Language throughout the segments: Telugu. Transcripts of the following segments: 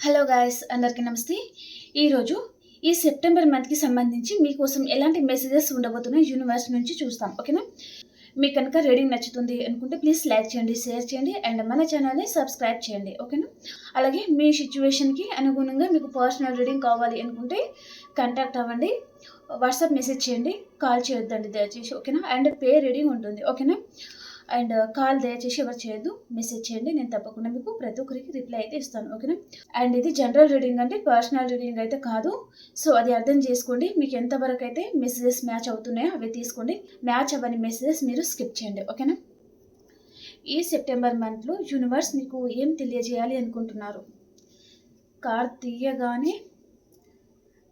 హలో గాయస్ అందరికీ నమస్తే. ఈరోజు ఈ సెప్టెంబర్ మంత్కి సంబంధించి మీకోసం ఎలాంటి మెసేజెస్ ఉండబోతున్నాయి యూనివర్స్ నుంచి చూస్తాం ఓకేనా మీకు కనుక రీడింగ్ నచ్చుతుంది అనుకుంటే ప్లీజ్ లైక్ చేయండి షేర్ చేయండి అండ్ మన ఛానల్ని సబ్స్క్రైబ్ చేయండి ఓకేనా అలాగే మీ సిచ్యువేషన్కి అనుగుణంగా మీకు పర్సనల్ రీడింగ్ కావాలి అనుకుంటే కాంటాక్ట్ అవ్వండి వాట్సాప్ మెసేజ్ చేయండి కాల్ చేయొద్దండి దయచేసి ఓకేనా అండ్ పే రీడింగ్ ఉంటుంది ఓకేనా అండ్ కాల్ దయచేసి ఎవరు చేయొద్దు మెసేజ్ చేయండి నేను తప్పకుండా మీకు ప్రతి ఒక్కరికి రిప్లై అయితే ఇస్తాను ఓకేనా? అండ్ ఇది జనరల్ రీడింగ్ అంటే పర్సనల్ రీడింగ్ అయితే కాదు. సో అది అర్థం చేసుకోండి మీకు ఎంతవరకు అయితే మెసేజెస్ మ్యాచ్ అవుతున్నాయో అవి తీసుకోండి. మ్యాచ్ అవ్వని మెసేజెస్ మీరు స్కిప్ చేయండి ఓకేనా? ఈ సెప్టెంబర్ మంత్లో యూనివర్స్ మీకు ఏం తెలియజేయాలి అనుకుంటున్నారు? కార్ తీయగానే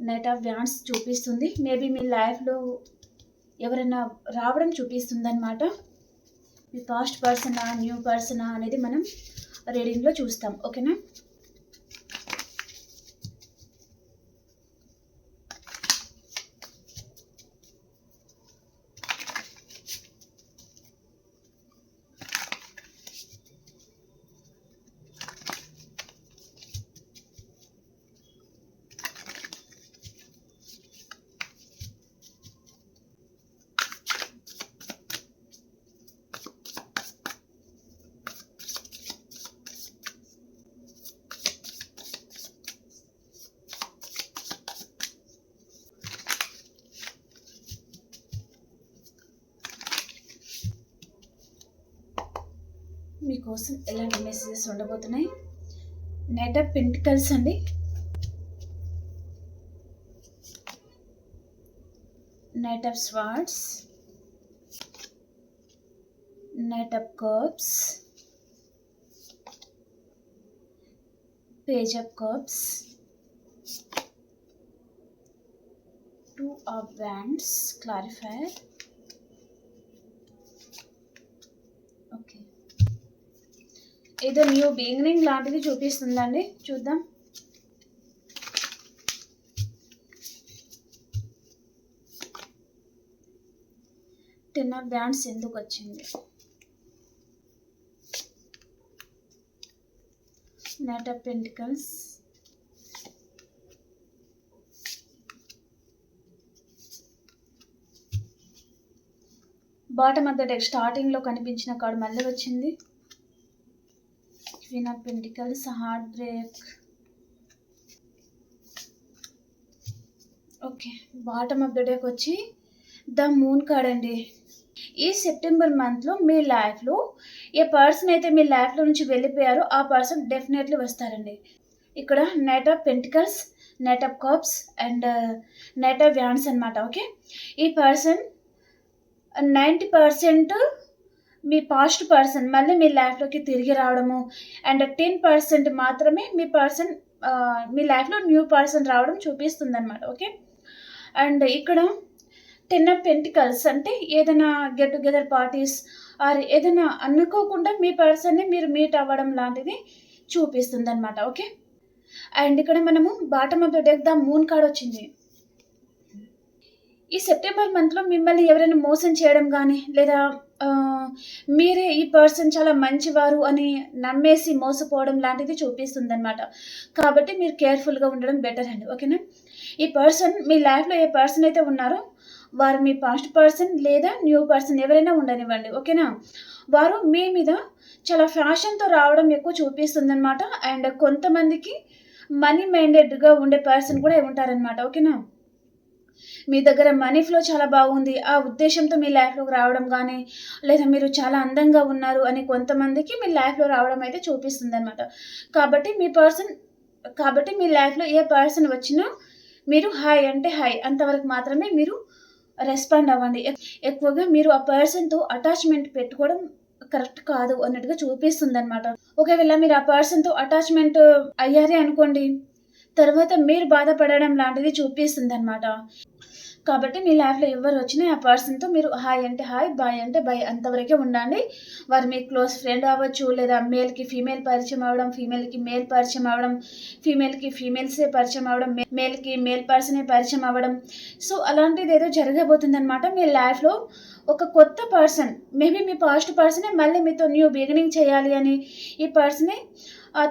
నైట్ ఆఫ్ వ్యాన్స్ చూపిస్తుంది. మేబీ మీ లైఫ్లో ఎవరైనా రావడం చూపిస్తుంది అనమాట పాస్ట్ పర్సనా న్యూ పర్సనా అనేది మనం రీడింగ్లో చూస్తాం. ఓకేనా? కోసం ఎలాంటి మెసేజెస్ ఉండబోతున్నాయి. నైట్ ఆఫ్ పెంటికల్స్ అండి. Knight of swords knight of cups page of cups two of wands clarifier okay ఏదో న్యూ బిగినింగ్ లాంటిది చూపిస్తుందండి. చూద్దాం. టెన్ ఆఫ్ బ్యాండ్స్ ఎందుకు వచ్చింది? Knight of pentacles bottom of the deck స్టార్టింగ్లో కనిపించిన కార్డు మళ్ళీ వచ్చింది. Queen of pentacles heartbreak okay bottom of the డేకి వచ్చి ద మూన్ కార్డ్ అండి. ఈ సెప్టెంబర్ మంత్లో మీ లైఫ్లో ఏ పర్సన్ అయితే మీ లైఫ్లో నుంచి వెళ్ళిపోయారో ఆ పర్సన్ డెఫినెట్లీ వస్తారండి. ఇక్కడ knight of pentacles knight of cups and knight of wands అనమాట ఓకే ఈ పర్సన్ నైంటీ పర్సెంట్ మీ పాస్ట్ పర్సన్ మళ్ళీ మీ లైఫ్లోకి తిరిగి రావడము. అండ్ టెన్ పర్సెంట్ మాత్రమే మీ పర్సన్ మీ లైఫ్లో న్యూ పర్సన్ రావడం చూపిస్తుంది అనమాట ఓకే? అండ్ ఇక్కడ టెన్ ఆఫ్ పెంటికల్స్ అంటే ఏదైనా గెట్ టుగెదర్ పార్టీస్ ఆర్ ఏదైనా అనుకోకుండా మీ పర్సన్ని మీరు మీట్ అవ్వడం లాంటిది చూపిస్తుంది అనమాట ఓకే? అండ్ ఇక్కడ మనము bottom of the deck the moon card వచ్చింది. ఈ సెప్టెంబర్ మంత్లో మిమ్మల్ని ఎవరైనా మోసం చేయడం కానీ లేదా మీరే ఈ పర్సన్ చాలా మంచివారు అని నమ్మేసి మోసపోవడం లాంటిది చూపిస్తుంది అనమాట కాబట్టి మీరు కేర్ఫుల్గా ఉండడం బెటర్ అండి. ఓకేనా? ఈ పర్సన్ మీ లైఫ్లో ఏ పర్సన్ అయితే ఉన్నారో వారు మీ పాస్ట్ పర్సన్ లేదా న్యూ పర్సన్ ఎవరైనా ఉండనివ్వండి. ఓకేనా? వారు మీ మీద చాలా ఫ్యాషన్తో రావడం ఎక్కువ చూపిస్తుంది అనమాట అండ్ కొంతమందికి మనీ మైండెడ్గా ఉండే పర్సన్ కూడా ఉంటారనమాట ఓకేనా? మీ దగ్గర మనీ ఫ్లో చాలా బాగుంది. ఆ ఉద్దేశంతో మీ లైఫ్లోకి రావడం కానీ లేదా మీరు చాలా అందంగా ఉన్నారు అని కొంతమందికి మీ లైఫ్లో రావడం అయితే చూపిస్తుంది అనమాట కాబట్టి మీ పర్సన్ కాబట్టి మీ లైఫ్లో ఏ పర్సన్ వచ్చినా మీరు హాయ్ అంటే హాయ్ అంతవరకు మాత్రమే మీరు రెస్పాండ్ అవ్వండి. ఎక్కువగా మీరు ఆ పర్సన్తో అటాచ్మెంట్ పెట్టుకోవడం కరెక్ట్ కాదు అన్నట్టుగా చూపిస్తుంది అనమాట ఒకవేళ మీరు ఆ పర్సన్తో అటాచ్మెంట్ అయ్యారే అనుకోండి తర్వాత మీరు బాధపడడం లాంటిది చూపిస్తుంది అనమాట కాబట్టి మీ లైఫ్లో ఎవరు వచ్చినా ఆ పర్సన్తో మీరు హాయ్ అంటే హాయ్ బాయ్ అంటే బాయ్ అంతవరకే ఉండండి. వారు మీ క్లోజ్ ఫ్రెండ్ అవ్వచ్చు లేదా మేల్కి ఫీమేల్ పరిచయం అవ్వడం ఫీమేల్కి మేల్ పరిచయం అవ్వడం ఫీమేల్కి ఫీమేల్సే పరిచయం అవ్వడం మేల్కి మేల్ పర్సనే పరిచయం అవ్వడం. సో అలాంటిది ఏదో జరగబోతుంది అనమాట మీ లైఫ్లో ఒక కొత్త పర్సన్ మేబీ మీ పాస్ట్ పర్సనే మళ్ళీ మీతో న్యూ బిగినింగ్ చేయాలి అని ఈ పర్సనే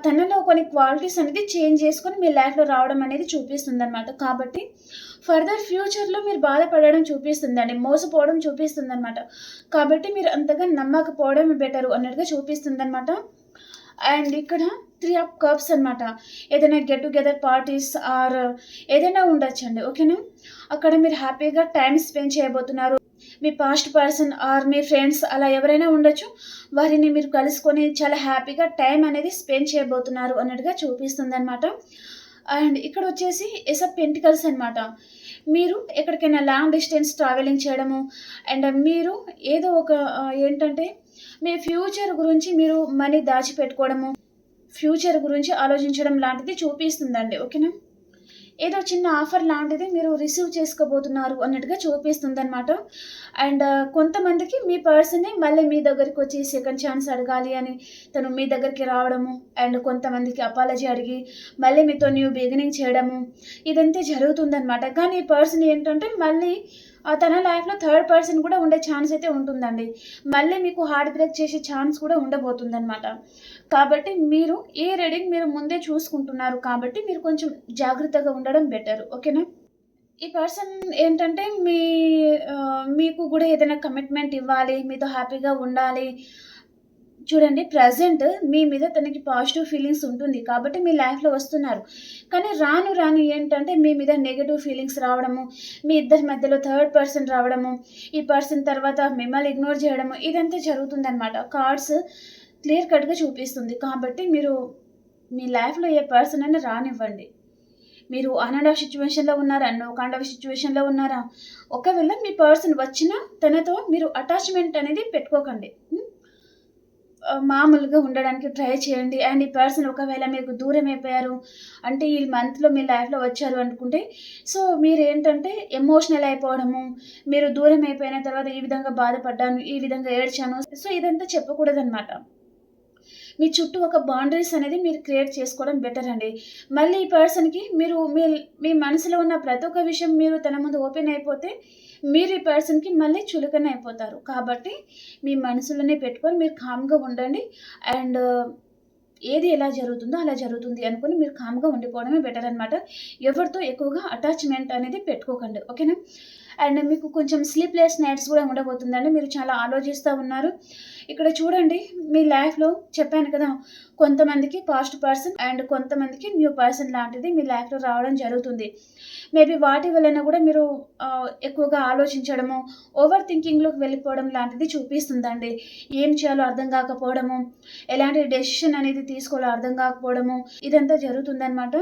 తనలో కొన్ని క్వాలిటీస్ అనేది చేంజ్ చేసుకొని మీ లైఫ్లో రావడం అనేది చూపిస్తుంది అనమాట కాబట్టి ఫర్దర్ ఫ్యూచర్లో మీరు బాధపడడం చూపిస్తుందండి మోసపోవడం చూపిస్తుంది అనమాట కాబట్టి మీరు అంతగా నమ్మకపోవడం బెటరు అన్నట్టుగా చూపిస్తుంది అనమాట అండ్ ఇక్కడ త్రీ ఆఫ్ కప్స్ అనమాట ఏదైనా గెట్ టుగెదర్ పార్టీస్ ఆర్ ఏదైనా ఉండొచ్చండి ఓకేనా అక్కడ మీరు హ్యాపీగా టైం స్పెండ్ చేయబోతున్నారు. మీ పాస్ట్ పర్సన్ ఆర్ మీ ఫ్రెండ్స్ అలా ఎవరైనా ఉండొచ్చు. వారిని మీరు కలుసుకొని చాలా హ్యాపీగా టైం అనేది స్పెండ్ చేయబోతున్నారు అన్నట్టుగా చూపిస్తుంది అనమాట అండ్ ఇక్కడ వచ్చేసి ఎస్ ఆఫ్ పెంటికల్స్ అనమాట మీరు ఎక్కడికైనా లాంగ్ డిస్టెన్స్ ట్రావెలింగ్ చేయడము అండ్ మీరు ఏదో ఒక ఏంటంటే మీ ఫ్యూచర్ గురించి మీరు మనీ దాచిపెట్టుకోవడము ఫ్యూచర్ గురించి ఆలోచించడం లాంటిది చూపిస్తుందండి. ఓకేనా? ఏదో చిన్న ఆఫర్ లాంటిది మీరు రిసీవ్ చేసుకోబోతున్నారు అన్నట్టుగా చూపిస్తుంది అనమాట అండ్ కొంతమందికి మీ పర్సనే మళ్ళీ మీ దగ్గరికి వచ్చి సెకండ్ ఛాన్స్ అడగాలి అని తను మీ దగ్గరికి రావడము అండ్ కొంతమందికి అపాలజీ అడిగి మళ్ళీ మీతో న్యూ బిగినింగ్ చేయడము ఇదంతా జరుగుతుందనమాట కానీ ఈ పర్సన్ ఏంటంటే మళ్ళీ తన లైఫ్లో థర్డ్ పర్సన్ కూడా ఉండే ఛాన్స్ అయితే ఉంటుందండి. మళ్ళీ మీకు హార్ట్ బ్రేక్ చేసే ఛాన్స్ కూడా ఉండబోతుందన్నమాట. కాబట్టి మీరు ఏ రీడింగ్ మీరు ముందే చూసుకుంటున్నారు కాబట్టి మీరు కొంచెం జాగ్రత్తగా ఉండడం బెటర్. ఓకేనా? ఈ పర్సన్ ఏంటంటే మీ మీకు కూడా ఏదైనా కమిట్మెంట్ ఇవ్వాలి మీతో హ్యాపీగా ఉండాలి చూడండి ప్రజెంట్ మీ మీద తనకి పాజిటివ్ ఫీలింగ్స్ ఉంటుంది కాబట్టి మీ లైఫ్లో వస్తున్నారు. కానీ రాను రాను ఏంటంటే మీ మీద నెగటివ్ ఫీలింగ్స్ రావడము మీ ఇద్దరి మధ్యలో థర్డ్ పర్సన్ రావడము ఈ పర్సన్ తర్వాత మిమ్మల్ని ఇగ్నోర్ చేయడము ఇదంతా జరుగుతుందన్నమాట. కార్డ్స్ క్లియర్ కట్గా చూపిస్తుంది కాబట్టి మీరు మీ లైఫ్లో ఏ పర్సన్ అయినా రానివ్వండి. మీరు అన్ ఆఫ్ సిచ్యువేషన్లో ఉన్నారా నో కైండ్ ఆఫ్ సిచ్యువేషన్లో ఉన్నారా? ఒకవేళ మీ పర్సన్ వచ్చినా తనతో మీరు అటాచ్మెంట్ అనేది పెట్టుకోకండి. మామూలుగా ఉండడానికి ట్రై చేయండి. అండ్ ఈ పర్సన్ ఒకవేళ మీకు దూరం అయిపోయారు అంటే ఈ మంత్లో మీ లైఫ్లో వచ్చారు అనుకుంటే సో మీరు ఏంటంటే ఎమోషనల్ అయిపోవడము మీరు దూరం అయిపోయిన తర్వాత ఈ విధంగా బాధపడ్డాను ఈ విధంగా ఏడ్చాను. సో ఇదంతా చెప్పకూడదు అనమాట మీ చుట్టూ ఒక బౌండరీస్ అనేది మీరు క్రియేట్ చేసుకోవడం బెటర్ అండి. మళ్ళీ ఈ పర్సన్కి మీరు మీ మీ మనసులో ఉన్న ప్రతి ఒక్క విషయం మీరు తన ముందు ఓపెన్ అయిపోతే మీరు ఈ పర్సన్కి మళ్ళీ చులకన అయిపోతారు. కాబట్టి మీ మనసులోనే పెట్టుకొని మీరు కామ్గా ఉండండి. అండ్ ఏది ఎలా జరుగుతుందో అలా జరుగుతుంది అనుకుని మీరు కామ్గా ఉండిపోవడమే బెటర్ అనమాట ఎవరితో ఎక్కువగా అటాచ్మెంట్ అనేది పెట్టుకోకండి. ఓకేనా? అండ్ మీకు కొంచెం స్లీప్లెస్ నైట్స్ కూడా ఉండబోతుందండి. మీరు చాలా ఆలోచిస్తూ ఉన్నారు. ఇక్కడ చూడండి మీ లైఫ్లో చెప్పాను కదా కొంతమందికి పాస్ట్ పర్సన్ అండ్ కొంతమందికి న్యూ పర్సన్ లాంటిది మీ లైఫ్లో రావడం జరుగుతుంది. మేబీ వాటి వలన కూడా మీరు ఎక్కువగా ఆలోచించడము ఓవర్ థింకింగ్లోకి వెళ్ళిపోవడం లాంటిది చూపిస్తుందండి. ఏం చేయాలో అర్థం కాకపోవడము ఎలాంటి డెసిషన్ అనేది తీసుకోవాలో అర్థం కాకపోవడము ఇదంతా జరుగుతుందన్నమాట.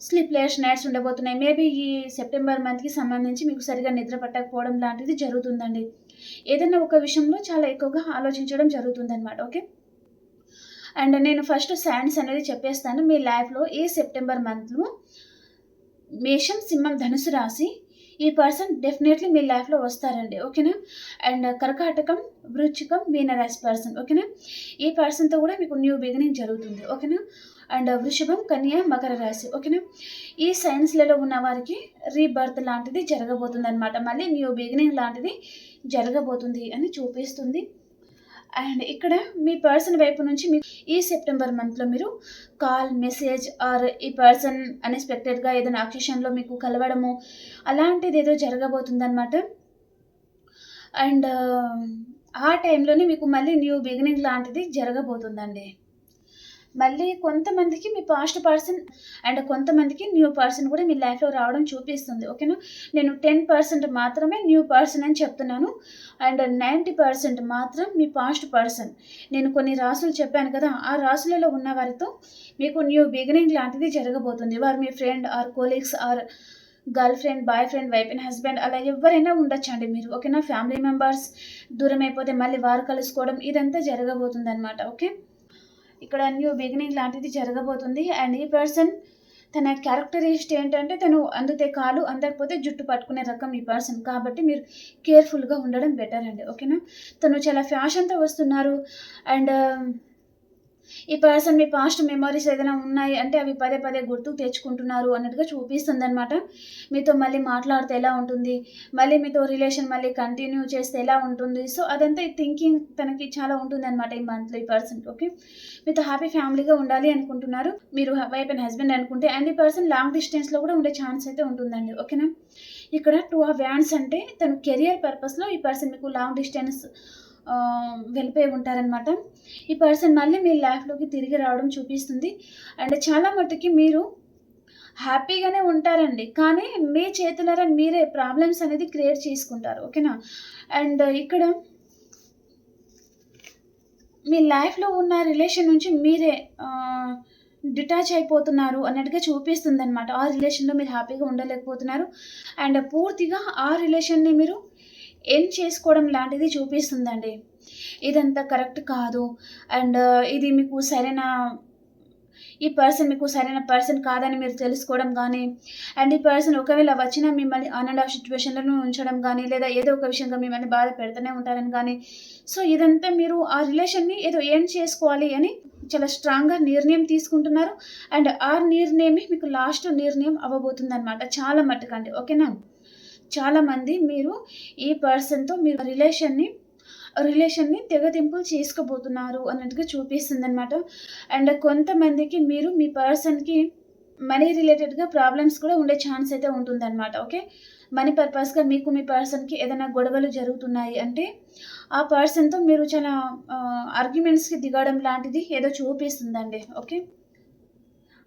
స్లీప్లెస్ నైట్స్ ఉండబోతున్నాయి. మేబీ ఈ సెప్టెంబర్ మంత్కి సంబంధించి మీకు సరిగా నిద్ర పట్టకపోవడం లాంటిది జరుగుతుందండి. ఏదైనా ఒక విషయంలో చాలా ఎక్కువగా ఆలోచించడం జరుగుతుందన్నమాట ఓకే? అండ్ నేను ఫస్ట్ సైన్స్ అనేది చెప్పేస్తాను. మీ లైఫ్లో ఏ సెప్టెంబర్ మంత్లో మేషం సింహం ధనుసు రాశి ఈ పర్సన్ డెఫినెట్లీ మీ లైఫ్లో వస్తారండి ఓకేనా? అండ్ కర్కాటకం వృచ్చికం మీనరాశి పర్సన్ ఓకేనా? ఈ పర్సన్తో కూడా మీకు న్యూ బిగినింగ్ జరుగుతుంది ఓకేనా? అండ్ వృషభం కన్యా మకర రాశి ఓకేనా? ఈ సైన్స్లలో ఉన్న వారికి రీబర్త్ లాంటిది జరగబోతుంది అనమాట మళ్ళీ న్యూ బిగినింగ్ లాంటిది జరగబోతుంది అని చూపిస్తుంది. అండ్ ఇక్కడ మీ పర్సన్ వైపు నుంచి మీకు ఈ సెప్టెంబర్ మంత్లో మీరు కాల్ మెసేజ్ ఆర్ ఈ పర్సన్ అన్ఎక్స్పెక్టెడ్గా ఏదైనా అకేషన్లో మీకు కలవడము అలాంటిది ఏదో జరగబోతుందన్నమాట. అండ్ ఆ టైంలోనే మీకు మళ్ళీ న్యూ బిగినింగ్ లాంటిది జరగబోతుందండి. మళ్ళీ కొంతమందికి మీ పాస్ట్ పర్సన్ అండ్ కొంతమందికి న్యూ పర్సన్ కూడా మీ లైఫ్లో రావడం చూపిస్తుంది. ఓకేనా నేను టెన్ పర్సెంట్ మాత్రమే న్యూ పర్సన్ అని చెప్తున్నాను. అండ్ నైంటీ పర్సెంట్ మాత్రం మీ పాస్ట్ పర్సన్ నేను కొన్ని రాసులు చెప్పాను కదా ఆ రాసులలో ఉన్న వారితో మీకు న్యూ బిగినింగ్ లాంటిది జరగబోతుంది. వారు మీ friend or colleagues or girlfriend boyfriend wife and husband అలా ఎవరైనా ఉండొచ్చండి మీరు. ఓకేనా ఫ్యామిలీ మెంబర్స్ దూరం అయిపోతే మళ్ళీ వారు కలుసుకోవడం ఇదంతా జరగబోతుంది అనమాట ఓకే ఇక్కడ న్యూ బిగినింగ్ లాంటిది జరగబోతుంది. అండ్ ఈ పర్సన్ తన క్యారెక్టరిస్ట్ ఏంటంటే తను అందితే కాలు అందకపోతే జుట్టు పట్టుకునే రకం ఈ పర్సన్ కాబట్టి మీరు కేర్ఫుల్గా ఉండడం బెటర్ అండి. ఓకేనా తను చాలా ఫ్యాషన్తో వస్తున్నారు. అండ్ ఈ పర్సన్ మీ పాస్ట్ మెమరీస్ ఏదైనా ఉన్నాయి అంటే అవి పదే పదే గుర్తుకు తెచ్చుకుంటున్నారు అన్నట్టుగా చూపిస్తుంది అనమాట మీతో మళ్ళీ మాట్లాడితే ఎలా ఉంటుంది? మళ్ళీ మీతో రిలేషన్ మళ్ళీ కంటిన్యూ చేస్తే ఎలా ఉంటుంది? సో అదంతా ఈ థింకింగ్ తనకి చాలా ఉంటుంది అనమాట ఈ మంత్లో ఈ పర్సన్ ఓకే మీతో హ్యాపీ ఫ్యామిలీగా ఉండాలి అనుకుంటున్నారు. మీరు వైఫ్ అండ్ హస్బెండ్ అనుకుంటే అండ్ ఈ పర్సన్ లాంగ్ డిస్టెన్స్లో కూడా ఉండే ఛాన్స్ అయితే ఉంటుందండి ఓకేనా ఇక్కడ టూ ఆఫ్ వ్యాన్స్ అంటే తన కెరియర్ పర్పస్లో ఈ పర్సన్ మీకు లాంగ్ డిస్టెన్స్ వెళ్ళిపోయి ఉంటారనమాట ఈ పర్సన్ మళ్ళీ మీ లైఫ్లోకి తిరిగి రావడం చూపిస్తుంది. అండ్ చాలా మట్టుకి మీరు హ్యాపీగానే ఉంటారండి. కానీ మీ చేతులారా మీరే ప్రాబ్లమ్స్ అనేది క్రియేట్ చేసుకుంటారు. ఓకేనా? అండ్ ఇక్కడ మీ లైఫ్లో ఉన్న రిలేషన్ నుంచి మీరే డిటాచ్ అయిపోతున్నారు అన్నట్టుగా చూపిస్తుంది అనమాట ఆ రిలేషన్లో మీరు హ్యాపీగా ఉండలేకపోతున్నారు. అండ్ పూర్తిగా ఆ రిలేషన్ని మీరు ఏం చేసుకోవడం లాంటిది చూపిస్తుందండి. ఇదంతా కరెక్ట్ కాదు. అండ్ ఇది మీకు సరైన ఈ పర్సన్ మీకు సరైన పర్సన్ కాదని మీరు తెలుసుకోవడం కానీ అండ్ ఈ పర్సన్ ఒకవేళ వచ్చినా మిమ్మల్ని ఆన్ అండ్ ఆఫ్ సిచ్యువేషన్లను ఉంచడం కానీ లేదా ఏదో ఒక విషయంగా మిమ్మల్ని బాధ పెడుతూనే ఉంటారని కానీ సో ఇదంతా మీరు ఆ రిలేషన్ని ఏదో ఏం చేసుకోవాలి అని చాలా స్ట్రాంగ్గా నిర్ణయం తీసుకుంటున్నారు. అండ్ ఆ నిర్ణయమే మీకు లాస్ట్ నిర్ణయం అవ్వబోతుంది అనమాట చాలా మట్టుకండి. ఓకేనా? చాలామంది మీరు ఈ పర్సన్తో మీ రిలేషన్ని రిలేషన్ని తెగతింపులు చేసుకోబోతున్నారు అన్నట్టుగా చూపిస్తుంది అనమాట అండ్ కొంతమందికి మీరు మీ పర్సన్కి మనీ రిలేటెడ్గా ప్రాబ్లమ్స్ కూడా ఉండే ఛాన్స్ అయితే ఉంటుందన్నమాట ఓకే? మనీ పర్పస్గా మీకు మీ పర్సన్కి ఏదైనా గొడవలు జరుగుతున్నాయి అంటే ఆ పర్సన్తో మీరు చాలా ఆర్గ్యుమెంట్స్కి దిగడం లాంటిది ఏదో చూపిస్తుందండి ఓకే?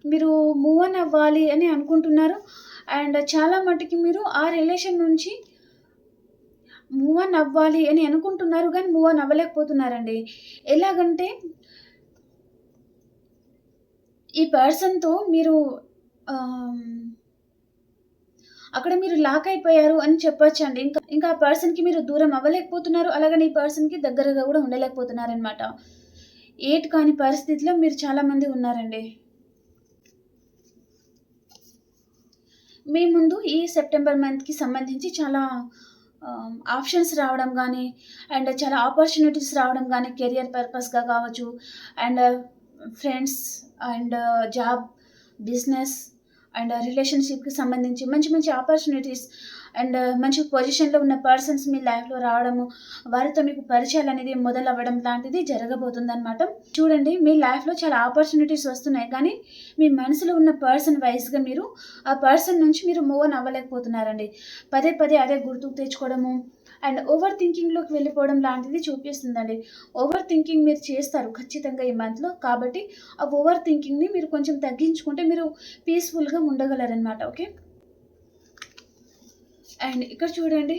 మీరు మూవ్ అన్ అవ్వాలి అని అనుకుంటున్నారు అండ్ చాలా మటుకి మీరు ఆ రిలేషన్ నుంచి మూవ్ ఆన్ అవ్వాలి అని అనుకుంటున్నారు కానీ మూవ్ ఆన్ అవ్వలేకపోతున్నారండి. ఎలాగంటే ఈ పర్సన్తో మీరు అక్కడ మీరు లాక్ అయిపోయారు అని చెప్పొచ్చు అండి ఇంకా ఇంకా ఆ పర్సన్కి మీరు దూరం అవ్వలేకపోతున్నారు అలాగని ఈ పర్సన్కి దగ్గరగా కూడా ఉండలేకపోతున్నారనమాట ఏట్ కాని పరిస్థితిలో మీరు చాలామంది ఉన్నారండి. మీ ముందు ఈ సెప్టెంబర్ మంత్కి సంబంధించి చాలా ఆప్షన్స్ రావడం కానీ అండ్ చాలా ఆపర్చునిటీస్ రావడం కానీ కెరియర్ పర్పస్గా కావచ్చు and friends and job business and రిలేషన్షిప్కి సంబంధించి మంచి మంచి ఆపర్చునిటీస్ అండ్ మంచి పొజిషన్లో ఉన్న పర్సన్స్ మీ లైఫ్లో రావడము వారితో మీకు పరిచయాలు అనేది మొదలవ్వడం లాంటిది జరగబోతుంది అనమాట చూడండి మీ లైఫ్లో చాలా ఆపర్చునిటీస్ వస్తున్నాయి కానీ మీ మనసులో ఉన్న పర్సన్ వైజ్గా మీరు ఆ పర్సన్ నుంచి మీరు మూవ్ అవ్వలేకపోతున్నారండి. పదే పదే అదే గుర్తుకు తెచ్చుకోవడము అండ్ ఓవర్ థింకింగ్లోకి వెళ్ళిపోవడం లాంటిది చూపిస్తుందండి. ఓవర్ థింకింగ్ మీరు చేస్తారు ఖచ్చితంగా ఈ మంత్లో కాబట్టి ఆ ఓవర్ థింకింగ్ని మీరు కొంచెం తగ్గించుకుంటే మీరు పీస్ఫుల్గా ఉండగలరనమాట ఓకే? అండ్ ఇక్కడ చూడండి.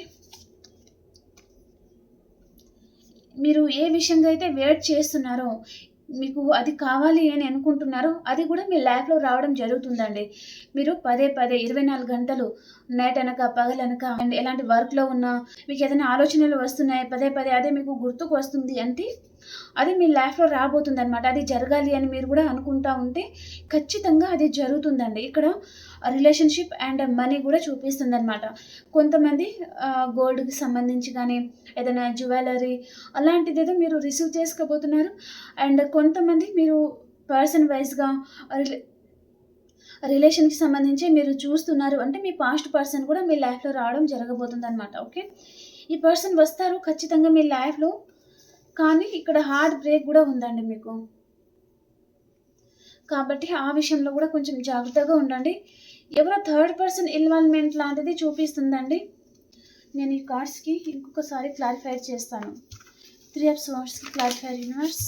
మీరు ఏ విషయంగా అయితే వెయిట్ చేస్తున్నారో మీకు అది కావాలి అని అనుకుంటున్నారో అది కూడా మీ లైఫ్లో రావడం జరుగుతుందండి. మీరు పదే పదే ఇరవై నాలుగు గంటలు నైట్ అనక పగలనక అండ్ ఎలాంటి వర్క్లో ఉన్నా మీకు ఏదైనా ఆలోచనలు వస్తున్నాయి పదే పదే అదే మీకు గుర్తుకు వస్తుంది అంటే అది మీ లైఫ్లో రాబోతుంది అనమాట అది జరగాలి అని మీరు కూడా అనుకుంటా ఉంటే ఖచ్చితంగా అది జరుగుతుందండి. ఇక్కడ రిలేషన్షిప్ అండ్ మనీ కూడా చూపిస్తుంది అనమాట కొంతమంది గోల్డ్కి సంబంధించి కానీ ఏదైనా జ్యువెలరీ అలాంటిది ఏదో మీరు రిసీవ్ చేసుకోబోతున్నారు. అండ్ కొంతమంది మీరు పర్సన్ వైజ్గా రిలే రిలేషన్కి సంబంధించి మీరు చూస్తున్నారు. అంటే మీ పాస్ట్ పర్సన్ కూడా మీ లైఫ్లో రావడం జరగబోతుంది అనమాట ఓకే ఈ పర్సన్ వస్తారు ఖచ్చితంగా మీ లైఫ్లో కానీ ఇక్కడ హార్ట్ బ్రేక్ కూడా ఉందండి మీకు. కాబట్టి ఆ విషయంలో కూడా కొంచెం జాగ్రత్తగా ఉండండి. ఎవరో థర్డ్ పర్సన్ ఇన్వాల్వ్మెంట్ లాంటిది చూపిస్తుందండి. నేను ఈ కార్డ్స్కి ఇంకొకసారి క్లారిఫై చేస్తాను. త్రీ ఆఫ్ స్వార్డ్స్కి క్లారిఫై యూనివర్స్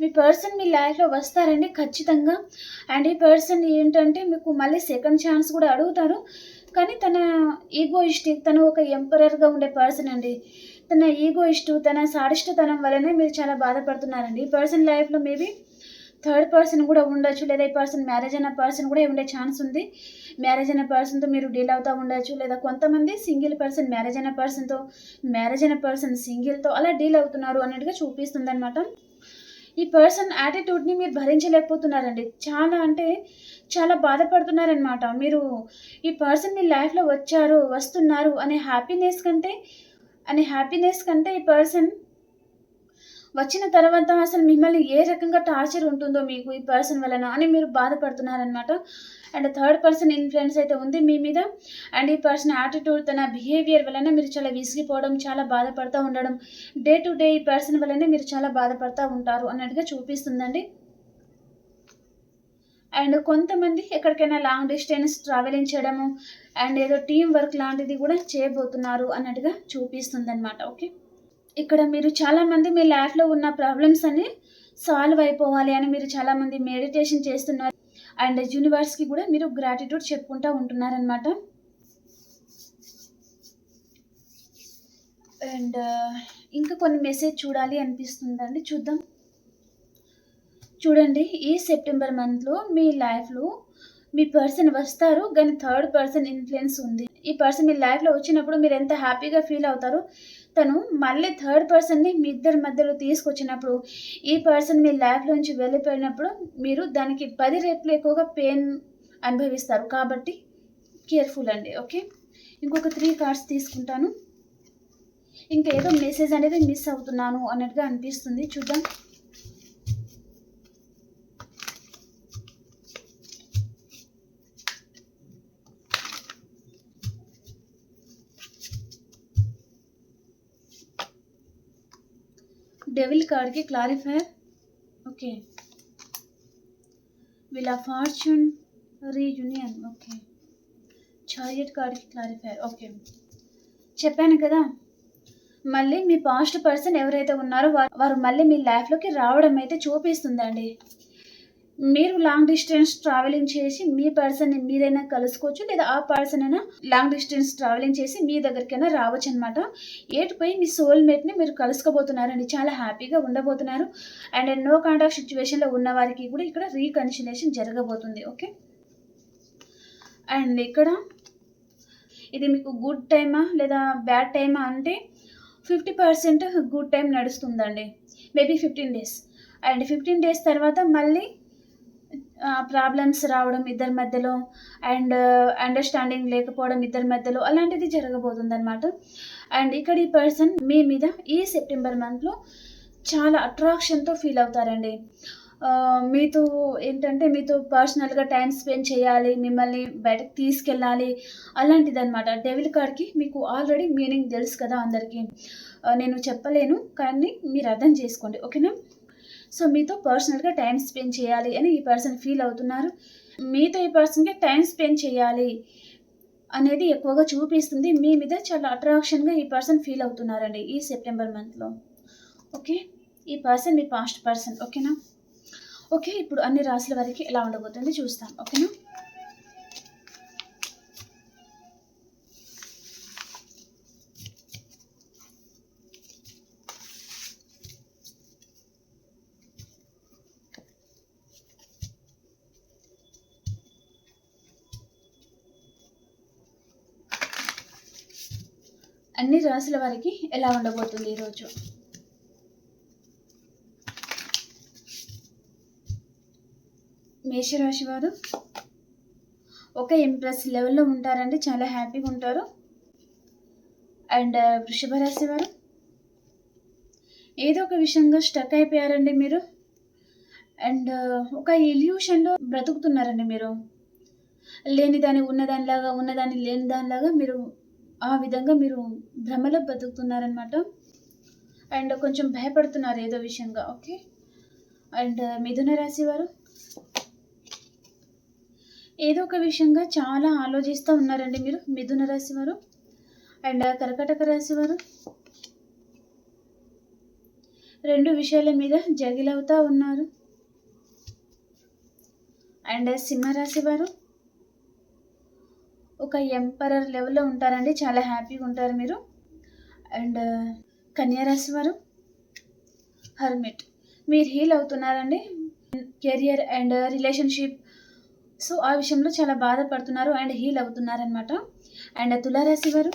మీ పర్సన్ మీ లైఫ్లో వస్తారండి ఖచ్చితంగా. అండ్ ఈ పర్సన్ ఏంటంటే మీకు మళ్ళీ సెకండ్ ఛాన్స్ కూడా అడుగుతారు. కానీ తన ఈగో తను ఒక ఎంపరర్గా ఉండే పర్సన్ అండి. తన ఈగో ఇష్టు తన సాడిష్టతనం వలనే మీరు చాలా బాధపడుతున్నారండి ఈ పర్సన్ లైఫ్లో మేబీ థర్డ్ పర్సన్ కూడా ఉండొచ్చు లేదా ఈ పర్సన్ మ్యారేజ్ అయిన పర్సన్ కూడా ఉండే ఛాన్స్ ఉంది మ్యారేజ్ అయిన పర్సన్తో మీరు డీల్ అవుతూ ఉండొచ్చు లేదా కొంతమంది సింగిల్ పర్సన్ మ్యారేజ్ అయిన పర్సన్తో మ్యారేజ్ అయిన పర్సన్ సింగిల్తో అలా డీల్ అవుతున్నారు అన్నట్టుగా చూపిస్తుంది అనమాట ఈ పర్సన్ యాటిట్యూడ్‌ని మీరు భరించలేకపోతున్నారండి. చాలా అంటే చాలా బాధపడుతున్నారనమాట. మీరు ఈ పర్సన్ మీ లైఫ్‌లో వచ్చారు, వస్తున్నారు అనే హ్యాపీనెస్ కంటే అనే హ్యాపీనెస్ కంటే ఈ పర్సన్ వచ్చిన తర్వాత అసలు మిమ్మల్ని ఏ రకంగా టార్చర్ ఉంటుందో మీకు ఈ పర్సన్ వలన అని మీరు బాధపడుతున్నారనమాట. అండ్ థర్డ్ పర్సన్ ఇన్‌ఫ్లుయెన్స్ అయితే ఉంది మీ మీద. అండ్ ఈ పర్సన్ యాటిట్యూడ్ తన బిహేవియర్ వలన మీరు చాలా విసిగిపోవడం, చాలా బాధపడతా ఉండడం, డే టు డే ఈ పర్సన్ వలనే మీరు చాలా బాధపడతా ఉంటారు అన్నట్టుగా చూపిస్తుందండి. అండ్ కొంతమంది ఎక్కడికైనా లాంగ్ డిస్టెన్స్ ట్రావెలింగ్ చేయడము, అండ్ ఏదో టీమ్ వర్క్ లాంటిది కూడా చేయబోతున్నారు అన్నట్టుగా చూపిస్తుందనమాట. ఓకే. ఇక్కడ మీరు చాలామంది మీ లైఫ్‌లో ఉన్న ప్రాబ్లమ్స్ అన్ని సాల్వ్ అయిపోవాలి అని మీరు చాలామంది మెడిటేషన్ చేస్తున్నారు. అండ్ యూనివర్స్‌కి కూడా మీరు గ్రాటిట్యూడ్ చెప్పుకుంటూ ఉంటున్నారనమాట. అండ్ uh, ఇంకా కొన్ని మెసేజ్ చూడాలి అనిపిస్తుందండి. చూద్దాం. చూడండి ఈ సెప్టెంబర్ మంత్‌లో మీ లైఫ్‌లో మీ పర్సన్ వస్తారు. కానీ థర్డ్ పర్సన్ ఇన్‌ఫ్లుయెన్స్ ఉంది. ఈ పర్సన్ మీ లైఫ్‌లో వచ్చినప్పుడు మీరు ఎంత హ్యాపీగా ఫీల్ అవుతారో, తను మళ్ళీ థర్డ్ పర్సన్‌ని మీ ఇద్దరి మధ్యలో తీసుకొచ్చినప్పుడు, ఈ పర్సన్ మీ లైఫ్లోంచి వెళ్ళిపోయినప్పుడు మీరు దానికి పది రెట్లు ఎక్కువగా పెయిన్ అనుభవిస్తారు. కాబట్టి కేర్‌ఫుల్ అండి. ఓకే. ఇంకొక త్రీ కార్డ్స్ తీసుకుంటాను. ఇంకా ఏదో మెసేజ్ అనేది మిస్ అవుతున్నాను అన్నట్టుగా అనిపిస్తుంది. చూద్దాం. డెవిల్ కార్డ్‌కి clarifier okay. Wheel of fortune reunion. Okay. Chariot కార్డ్‌కి క్లారిఫైర్ ఓకే. చెప్పాను కదా! మళ్ళీ మీ పాస్ట్ పర్సన్ ఎవరైతే ఉన్నారో వారు వారు మళ్ళీ మీ లైఫ్‌లోకి రావడం అయితే చూపిస్తుందండి. మీరు లాంగ్ డిస్టెన్స్ ట్రావెలింగ్ చేసి మీ పర్సన్‌ని మీరైనా కలుసుకోవచ్చు. లేదా ఆ పర్సన్ అయినా లాంగ్ డిస్టెన్స్ ట్రావెలింగ్ చేసి మీ దగ్గరికైనా రావచ్చనమాట. ఏటుపోయి మీ సోల్‌మేట్‌ని మీరు కలుసుకోబోతున్నారండి. చాలా హ్యాపీగా ఉండబోతున్నారు. అండ్ నో కాంటాక్ట్ సిట్యుయేషన్‌లో ఉన్న వారికి కూడా ఇక్కడ రీకన్సిలేషన్ జరగబోతుంది. ఓకే. అండ్ ఇక్కడ ఇది మీకు గుడ్ టైమా? లేదా బ్యాడ్ టైమా అంటే 50% గుడ్ టైం నడుస్తుందండి. Maybe 15 days. అండ్ 15 డేస్ తర్వాత మళ్ళీ ప్రాబ్లమ్స్ రావడం ఇద్దరి మధ్యలో అండ్ అండర్‌స్టాండింగ్ లేకపోవడం ఇద్దరి మధ్యలో అలాంటిది జరగబోతుందనమాట. అండ్ ఇక్కడ ఈ పర్సన్ మీ మీద ఈ సెప్టెంబర్ మంత్‌లో చాలా అట్రాక్షన్‌తో ఫీల్ అవుతారండి. మీతో ఏంటంటే మీతో పర్సనల్‌గా టైం స్పెండ్ చేయాలి. మిమ్మల్ని బయటకు తీసుకెళ్ళాలి. అలాంటిది అనమాట డెవిల్ కార్డ్‌కి మీకు ఆల్రెడీ మీనింగ్ తెలుసు కదా అందరికీ నేను చెప్పలేను. కానీ మీరు అర్థం చేసుకోండి. ఓకేనా? సో, మీతో పర్సనల్‌గా టైం స్పెండ్ చేయాలి అని ఈ పర్సన్ ఫీల్ అవుతున్నారు. మీతో ఈ పర్సన్‌కి టైం స్పెండ్ చేయాలి అనేది ఎక్కువగా చూపిస్తుంది. మీ మీద చాలా అట్రాక్షన్‌గా ఈ పర్సన్ ఫీల్ అవుతున్నారండి ఈ సెప్టెంబర్ మంత్‌లో. ఓకే. ఈ పర్సన్ మీ పాస్ట్ పర్సన్. ఓకేనా? ఓకే. ఇప్పుడు అన్ని రాశుల వారికి ఎలా ఉండబోతుంది చూస్తాం. ఓకేనా? అన్ని రాశుల వారికి ఎలా ఉండబోతుంది ఈరోజు? మేషరాశి వారు ఒక ఇంప్రెస్ లెవెల్‌లో ఉంటారండి. చాలా హ్యాపీగా ఉంటారు. అండ్ వృషభ రాశి వారు ఏదో ఒక విషయంగా స్టక్ అయిపోయారండి మీరు. అండ్ ఒక ఇల్యూషన్‌లో బ్రతుకుతున్నారండి మీరు. లేనిదాన్ని ఉన్నదానిలాగా, ఉన్నదాన్ని లేని దానిలాగా మీరు ఆ విధంగా మీరు భ్రమలో బతుకుతున్నారనమాట. అండ్ కొంచెం భయపడుతున్నారు ఏదో విషయంగా. ఓకే. అండ్ మిథున రాశి వారు ఏదో ఒక విషయంగా చాలా ఆలోచిస్తూ ఉన్నారండి మీరు మిథున రాశి వారు. అండ్ కర్కటక రాశి వారు రెండు విషయాల మీద జగిలవుతూ ఉన్నారు. అండ్ సింహరాశి వారు ఒక ఎంపరర్ లెవెల్‌లో ఉంటారండి. చాలా హ్యాపీగా ఉంటారు మీరు. అండ్ కన్యారాశి వారు హర్మిట్. మీరు హీల్ అవుతున్నారండి. కెరియర్ అండ్ రిలేషన్‌షిప్ సో, ఆ విషయంలో చాలా బాధపడుతున్నారు అండ్ హీల్ అవుతున్నారనమాట. అండ్ తులారాశి వారు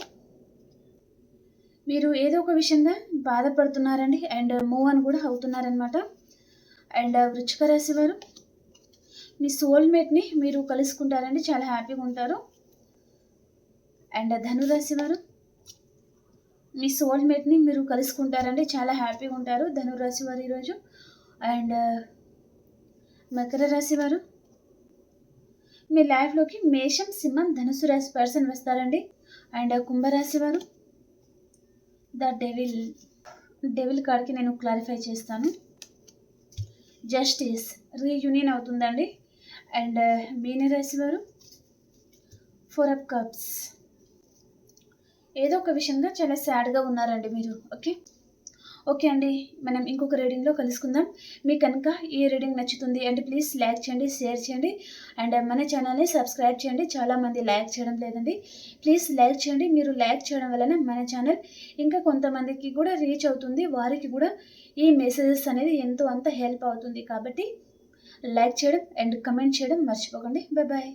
మీరు ఏదో ఒక విషయంగా బాధపడుతున్నారండి. అండ్ మూవ్ అని కూడా అవుతున్నారనమాట. అండ్ వృచ్చిక రాశి వారు మీ సోల్మేట్ని మీరు కలుసుకుంటారండి చాలా హ్యాపీగా ఉంటారు అండ్ ధనురాశి వారు మీ సోల్మేట్ని మీరు కలుసుకుంటారండి చాలా హ్యాపీగా ఉంటారు. ధనురాశి వారు ఈరోజు అండ్ uh, మకర రాశి వారు. మీ లైఫ్లోకి మేషం సింహం ధనుసు రాశి పర్సన్ వస్తారండి. అండ్ uh, కుంభరాశి వారు. ద డెవిల్ డెవిల్ కార్డ్కి నేను క్లారిఫై చేస్తాను. జస్టిస్ రీయూనియన్ అవుతుందండి. అండ్ uh, మీనరాశి వారు. ఫోర్ అప్ కప్స్ ఏదో ఒక విషయంగా చాలా సాడ్గా ఉన్నారండి మీరు ఓకే? ఓకే అండి మనం ఇంకొక రీడింగ్లో కలుసుకుందాం. మీకు కనుక ఈ రీడింగ్ నచ్చుతుంది అంటే ప్లీజ్ లైక్ చేయండి షేర్ చేయండి అండ్ మన ఛానల్ని సబ్స్క్రైబ్ చేయండి. చాలామంది లైక్ చేయడం లేదండి. ప్లీజ్ లైక్ చేయండి. మీరు లైక్ చేయడం వలన మన ఛానల్ ఇంకా కొంతమందికి కూడా రీచ్ అవుతుంది. వారికి కూడా ఈ మెసేజెస్ అనేది ఎంతో అంత హెల్ప్ అవుతుంది. కాబట్టి లైక్ చేయడం అండ్ కమెంట్ చేయడం మర్చిపోకండి. Bye bye